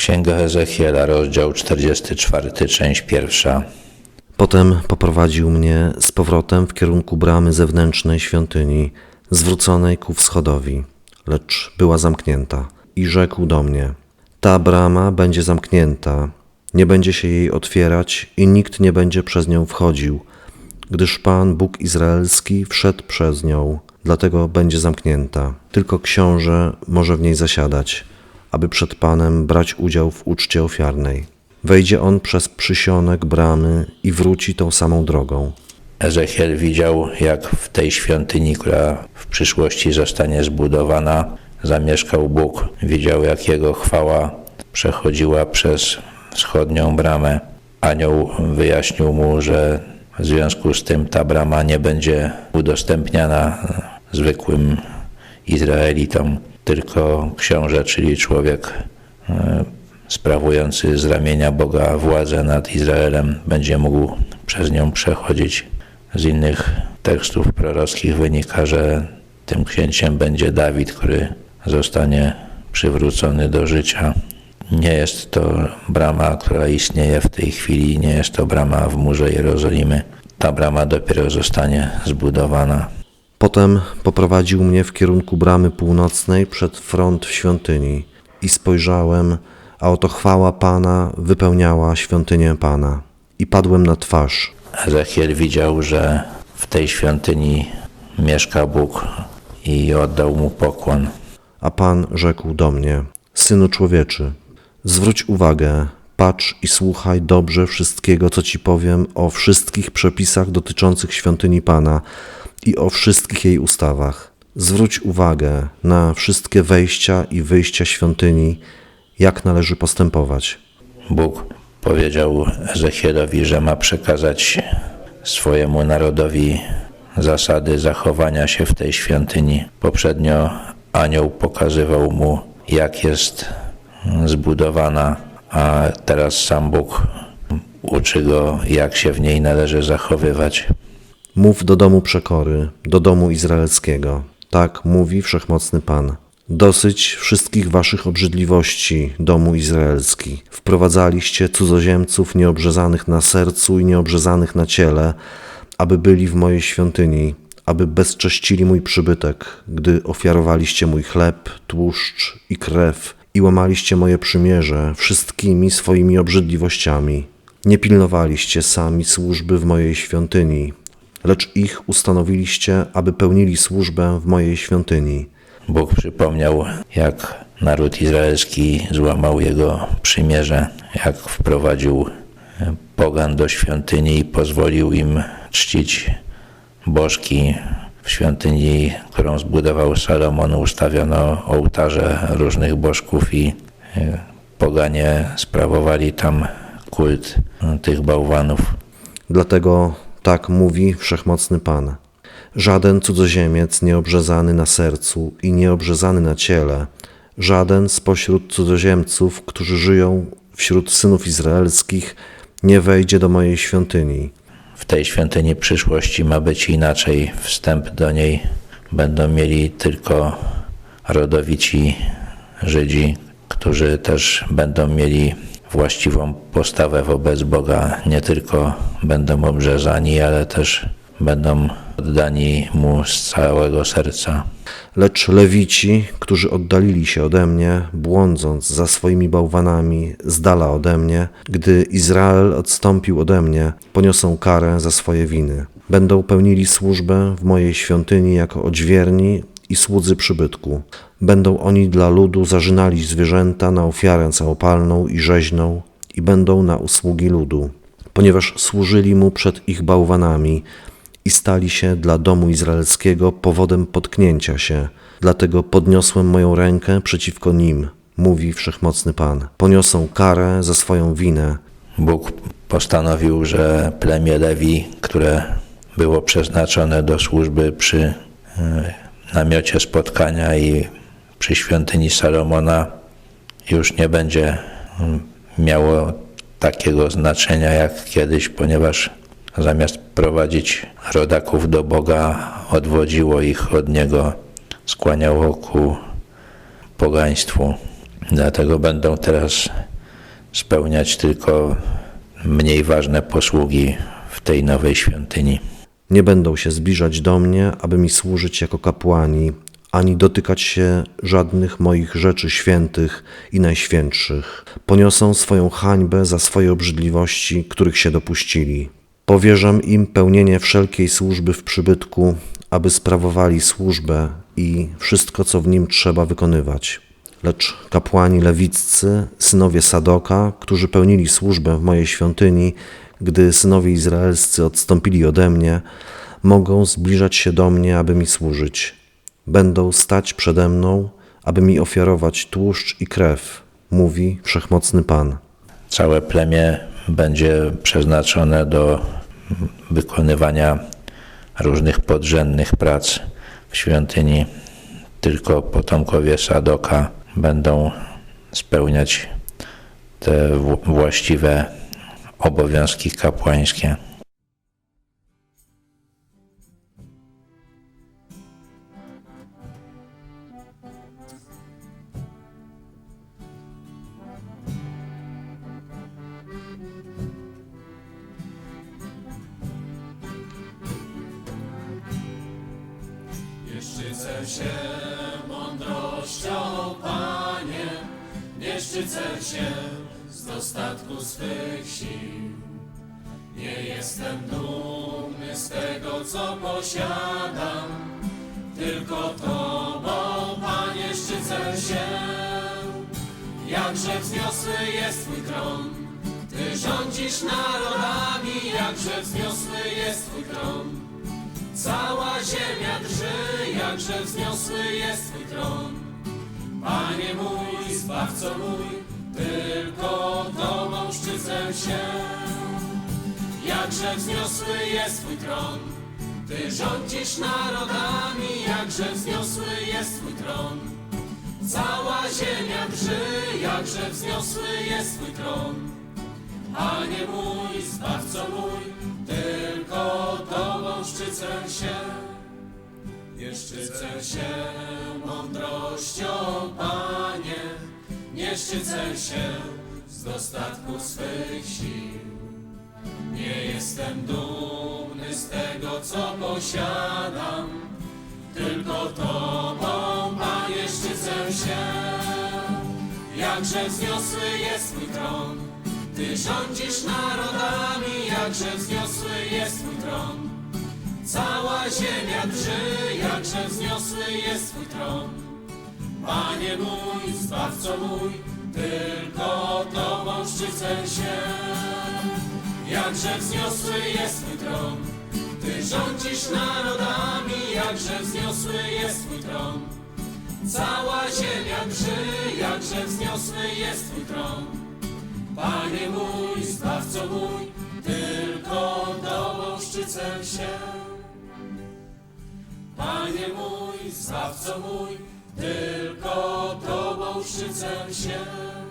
Księga Ezechiela, rozdział 44, część pierwsza. Potem poprowadził mnie z powrotem w kierunku bramy zewnętrznej świątyni, zwróconej ku wschodowi, lecz była zamknięta. I rzekł do mnie: Ta brama będzie zamknięta, nie będzie się jej otwierać i nikt nie będzie przez nią wchodził, gdyż Pan Bóg Izraelski wszedł przez nią, dlatego będzie zamknięta. Tylko książę może w niej zasiadać, aby przed Panem brać udział w uczcie ofiarnej. Wejdzie on przez przysionek bramy i wróci tą samą drogą. Ezechiel widział, jak w tej świątyni, która w przyszłości zostanie zbudowana, zamieszkał Bóg. Widział, jak jego chwała przechodziła przez wschodnią bramę. Anioł wyjaśnił mu, że w związku z tym ta brama nie będzie udostępniana zwykłym Izraelitom, tylko książę, czyli człowiek e, sprawujący z ramienia Boga władzę nad Izraelem, będzie mógł przez nią przechodzić. Z innych tekstów prorockich wynika, że tym księciem będzie Dawid, który zostanie przywrócony do życia. Nie jest to brama, która istnieje w tej chwili, nie jest to brama w murze Jerozolimy. Ta brama dopiero zostanie zbudowana. Potem poprowadził mnie w kierunku bramy północnej przed front świątyni i spojrzałem, a oto chwała Pana wypełniała świątynię Pana. I padłem na twarz. Ezechiel widział, że w tej świątyni mieszka Bóg i oddał mu pokłon. A Pan rzekł do mnie: Synu człowieczy, zwróć uwagę, patrz i słuchaj dobrze wszystkiego, co ci powiem o wszystkich przepisach dotyczących świątyni Pana i o wszystkich jej ustawach. Zwróć uwagę na wszystkie wejścia i wyjścia świątyni, jak należy postępować. Bóg powiedział Ezechielowi, że ma przekazać swojemu narodowi zasady zachowania się w tej świątyni. Poprzednio anioł pokazywał mu, jak jest zbudowana, a teraz sam Bóg uczy go, jak się w niej należy zachowywać. Mów do domu przekory, do domu izraelskiego. Tak mówi wszechmocny Pan. Dosyć wszystkich waszych obrzydliwości, domu izraelski. Wprowadzaliście cudzoziemców nieobrzezanych na sercu i nieobrzezanych na ciele, aby byli w mojej świątyni, aby bezcześcili mój przybytek, gdy ofiarowaliście mój chleb, tłuszcz i krew i łamaliście moje przymierze wszystkimi swoimi obrzydliwościami. Nie pilnowaliście sami służby w mojej świątyni, lecz ich ustanowiliście, aby pełnili służbę w mojej świątyni. Bóg przypomniał, jak naród izraelski złamał jego przymierze, jak wprowadził pogan do świątyni i pozwolił im czcić bożki. W świątyni, którą zbudował Salomon, ustawiono ołtarze różnych bożków i e, poganie sprawowali tam kult tych bałwanów. Dlatego tak mówi wszechmocny Pan. Żaden cudzoziemiec nieobrzezany na sercu i nieobrzezany na ciele, żaden spośród cudzoziemców, którzy żyją wśród synów izraelskich, nie wejdzie do mojej świątyni. W tej świątyni przyszłości ma być inaczej. Wstęp do niej będą mieli tylko rodowici Żydzi, którzy też będą mieli właściwą postawę wobec Boga. Nie tylko będą obrzezani, ale też będą oddani Mu z całego serca. Lecz lewici, którzy oddalili się ode mnie, błądząc za swoimi bałwanami z dala ode mnie, gdy Izrael odstąpił ode mnie, poniosą karę za swoje winy. Będą pełnili służbę w mojej świątyni jako odźwierni i słudzy przybytku. Będą oni dla ludu zażynali zwierzęta na ofiarę całopalną i rzeźną i będą na usługi ludu, ponieważ służyli mu przed ich bałwanami, i stali się dla domu izraelskiego powodem potknięcia się. Dlatego podniosłem moją rękę przeciwko nim, mówi wszechmocny Pan. Poniosą karę za swoją winę. Bóg postanowił, że plemię Lewi, które było przeznaczone do służby przy e, namiocie spotkania i przy świątyni Salomona, już nie będzie mm, miało takiego znaczenia jak kiedyś, ponieważ Zamiast prowadzić rodaków do Boga, odwodziło ich od Niego, skłaniało ku pogaństwu. Dlatego będą teraz spełniać tylko mniej ważne posługi w tej nowej świątyni. Nie będą się zbliżać do mnie, aby mi służyć jako kapłani, ani dotykać się żadnych moich rzeczy świętych i najświętszych. Poniosą swoją hańbę za swoje obrzydliwości, których się dopuścili. Powierzam im pełnienie wszelkiej służby w przybytku, aby sprawowali służbę i wszystko, co w nim trzeba wykonywać. Lecz kapłani lewiccy, synowie Sadoka, którzy pełnili służbę w mojej świątyni, gdy synowie izraelscy odstąpili ode mnie, mogą zbliżać się do mnie, aby mi służyć. Będą stać przede mną, aby mi ofiarować tłuszcz i krew, mówi wszechmocny Pan. Całe plemię będzie przeznaczone do wykonywania różnych podrzędnych prac w świątyni. Tylko potomkowie Sadoka będą spełniać te właściwe obowiązki kapłańskie. Szczycę się mądrością, Panie, nie szczycę się z dostatku swych sił. Nie jestem dumny z tego, co posiadam, tylko Tobą, Panie, szczycę się. Jakże wzniosły jest Twój tron, Ty rządzisz narodami, jakże wzniosły jest Twój tron. Cała ziemia drży, jakże wzniosły jest Twój tron. Panie mój, Zbawco mój, tylko Tobą szczycę się. Jakże wzniosły jest Twój tron, Ty rządzisz narodami, jakże wzniosły jest Twój tron. Cała ziemia drży, jakże wzniosły jest Twój tron. Panie mój, Zbawco mój, tylko Tobą szczycę się. Nie szczycę się mądrością, Panie, nie szczycę się z dostatku swych sił. Nie jestem dumny z tego, co posiadam, tylko Tobą, Panie, szczycę się. Jakże wzniosły jest Twój tron, Ty rządzisz narodami, jakże wzniosły jest Twój tron. Cała ziemia drży, jakże wzniosły jest Twój tron. Panie mój, Zbawco mój, tylko Tobą szczycę się. Jakże wzniosły jest Twój tron, Ty rządzisz narodami, jakże wzniosły jest Twój tron. Cała ziemia drży, jakże wzniosły jest Twój tron. Panie mój, Zbawco mój, tylko Tobą szczycę się. Panie mój, Zbawco mój, tylko Tobą szczycę się.